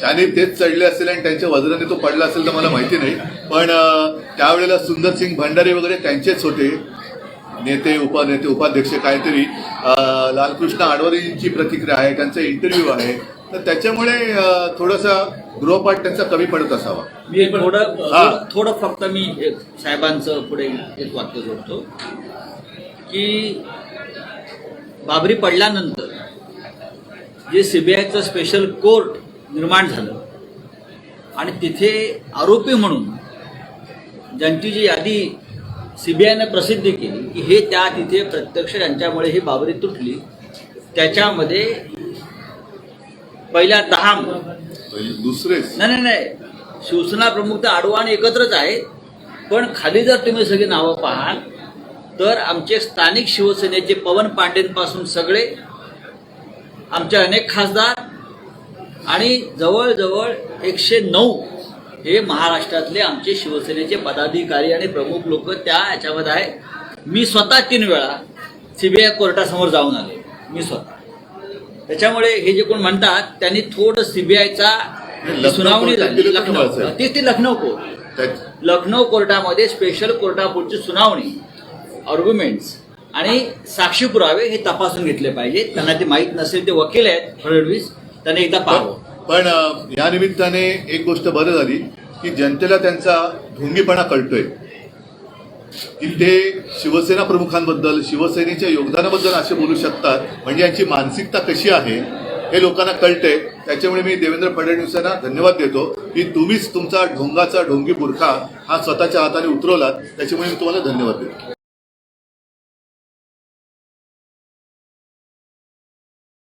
त्याने तेच चढले असेल आणि त्यांच्या वज्राने तो पडला असेल तर मला माहिती नाही. पण त्यावेळेला सुंदर सिंग भंडारे वगैरे त्यांचेच होते. नेते उपनेते उपाध्यक्ष काहीतरी. लालकृष्ण आडवाणींची प्रतिक्रिया आहे त्यांचा इंटरव्ह्यू आहे. तर त्याच्यामुळे थोडासा गृहपाठ त्यांचा कमी पडत असावा. मी एक थोडं हा. थोडं- फक्त मी साहेबांचं पुढे एक वाक्य जोडतो. की बाबरी पडल्यानंतर जे सीबीआयचं स्पेशल कोर्ट निर्माण झालं. आणि तिथे आरोपी म्हणून ज्यांची जी यादी सीबीआयनं प्रसिद्ध केली की हे त्या तिथे प्रत्यक्ष ज्यांच्यामुळे ही बाबरी तुटली त्याच्यामध्ये पहिल्या दहा दुसरेच. नाही नाही नाही. शिवसेना प्रमुख तर आडवाणी एकत्रच आहेत पण खाली जर तुम्ही सगळी नावं पाहाल तर आमचे स्थानिक शिवसेनेचे पवन पांडेंपासून सगळे आमचे अनेक खासदार आणि जवळजवळ एकशे नऊ हे महाराष्ट्रातले आमचे शिवसेनेचे पदाधिकारी आणि प्रमुख लोक त्या याच्यामध्ये आहे मी स्वतः तीन वेळा सीबीआय कोर्टासमोर जाऊन आले. मी स्वतः. त्याच्यामुळे हे जे कोण म्हणतात त्यांनी थोडं सीबीआयचा सुनावणी झाली. लखनौ. तेच ती लखनौ कोर्ट. लखनौ कोर्टामध्ये स्पेशल कोर्टापुढची सुनावणी आर्ग्युमेंट्स आणि साक्षी पुरावे हे तपासून घेतले पाहिजे त्यांना ते माहीत नसेल ते वकील आहेत. फडणवीस त्यांनी एकदा पाहावं. पण या निमित्ताने एक गोष्ट बरं झाली की जनतेला त्यांचा ढोंगीपणा कळतोय. की ते शिवसेना प्रमुखांबद्दल शिवसेनेच्या योगदानाबद्दल असे बोलू शकतात म्हणजे यांची मानसिकता कशी आहे हे लोकांना कळतंय. त्याच्यामुळे मी देवेंद्र फडणवीसांना धन्यवाद देतो की तुम्हीच तुमचा ढोंगाचा ढोंगी बुरखा हा स्वतःच्या हाताने उतरवलात. त्याच्यामुळे मी तुम्हाला धन्यवाद देतो.